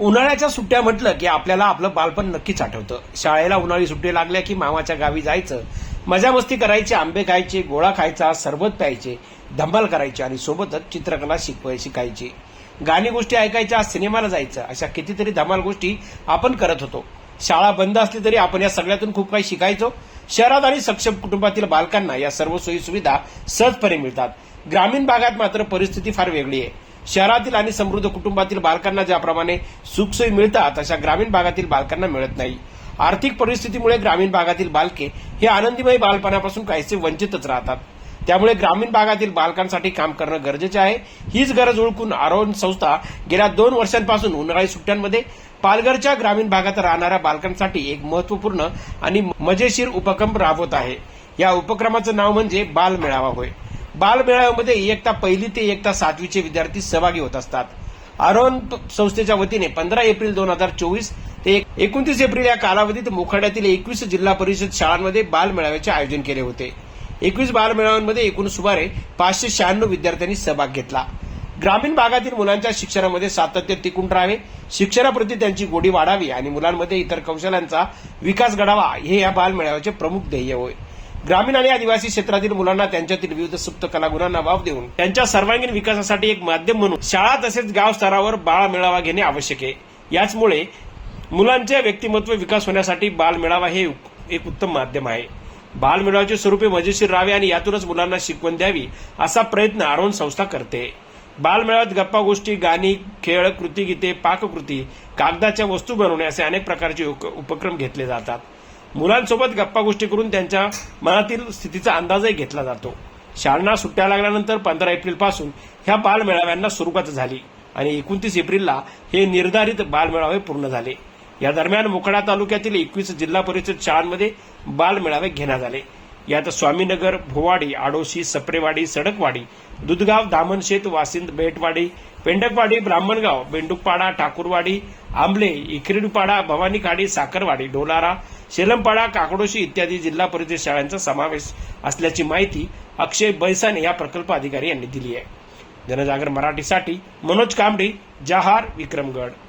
उन्हाळ्याच्या सुट्ट्या म्हटलं की आपल्याला आपलं बालपण नक्कीच आठवतं. शाळेला उन्हाळी सुट्टी लागल्या की मामाच्या गावी जायचं. मजा मस्ती करायची आंबे खायचे गोळा खायचा सरबत प्यायचे धमाल करायचे आणि सोबतच चित्रकला शिकवाय शिकायची. गाणी गोष्टी ऐकायच्या सिनेमाला जायचं अशा कितीतरी धमाल गोष्टी आपण करत होतो. शाळा बंद असली तरी आपण या सगळ्यातून खूप काही शिकायचो. शहरात आणि सक्षम कुटुंबातील बालकांना या सर्व सोयी सुविधा सहजपणे मिळतात. ग्रामीण भागात मात्र परिस्थिती फार वेगळी आहे. शहरातील आणि समृद्ध कुटुंबातील बालकांना ज्याप्रमाणे सुखसोयी मिळतात अशा ग्रामीण भागातील बालकांना मिळत नाही. आर्थिक परिस्थितीमुळे ग्रामीण भागातील बालके हे आनंदीमय बालपणापासून काहीसे वंचितच राहतात. त्यामुळे ग्रामीण भागातील बालकांसाठी काम करणं गरजेचे आहे. हीच गरज ओळखून आरोन संस्था गेल्या दोन वर्षांपासून उन्हाळी सुट्ट्यांमध्ये पालघरच्या ग्रामीण भागात राहणाऱ्या बालकांसाठी एक महत्त्वपूर्ण आणि मजेशीर उपक्रम राबवत आहे. या उपक्रमाचं नाव म्हणजे बाल मेळावा होय. बालमेळाव्यामध्ये इयत्ता पहिली ते इयत्ता सातवीचे विद्यार्थी सहभागी होत असतात. आरोहन संस्थेच्या वतीने पंधरा एप्रिल दोन हजार चोवीस ते एकोणतीस एप्रिल या कालावधीत मोखाड्यातील एकवीस जिल्हा परिषद शाळांमध्ये बालमेळाव्याचे आयोजन केले होते. एकवीस बालमेळाव्यांमध्ये एकूण सुमारे पाचशे शहाण्णव विद्यार्थ्यांनी सहभाग घेतला. ग्रामीण भागातील मुलांच्या शिक्षणामध्ये सातत्य टिकून राहावे शिक्षणाप्रती त्यांची गोडी वाढावी आणि मुलांमध्ये इतर कौशल्यांचा विकास घडावा हे या बालमेळाव्याचे प्रमुख ध्येय होय. ग्रामीण आणि आदिवासी क्षेत्रातील मुलांना त्यांच्यातील विविध सुप्त कलागुणांना वाव देऊन त्यांच्या सर्वांगीण विकासासाठी एक माध्यम म्हणून शाळा तसेच गाव स्तरावर बाळ मेळावा घेणे आवश्यक आहे. याचमुळे मुलांचे व्यक्तिमत्व विकास होण्यासाठी बाल मेळावा हे एक उत्तम माध्यम आहे. बाल मेळाव्याचे स्वरूपे मजेशीर राहावे आणि यातूनच मुलांना शिकवण द्यावी असा प्रयत्न आरोन संस्था करते. बालमेळाव्यात गप्पा गोष्टी गाणी खेळ कृतीगीते पाककृती कागदाच्या वस्तू बनवणे असे अनेक प्रकारचे उप- उपक्रम घेतले जातात. मुलांसोबत गप्पा गोष्टी करून त्यांच्या मनातील स्थितीचा अंदाजही घेतला जातो. शाळांना सुट्ट्या लागल्यानंतर पंधरा एप्रिलपासून ह्या बालमेळाव्यांना सुरुवात झाली आणि एकोणतीस एप्रिलला हे निर्धारित बालमेळावे पूर्ण झाले. या दरम्यान मोकडा तालुक्यातील एकवीस जिल्हा परिषद शाळांमध्ये बालमेळावे घेण्यात आले. यात स्वामीनगर भोवाडी आडोशी सप्रेवाडी सडकवाडी दुधगाव दामनशेत वासिंद बेटवाडी पेंडकवाडी ब्राह्मणगाव बेंडुकपाडा ठाकूरवाडी आंबले इखरीडपाडा भवानीखाडी साखरवाडी डोलारा शेलमपाडा काकडोशी इत्यादी जिल्हा परिषद शाळांचा समावेश असल्याची माहिती अक्षय बैसाने या प्रकल्प अधिकारी यांनी दिली आहे. जनजागर मराठीसाठी मनोज कांबडी जहार विक्रमगड.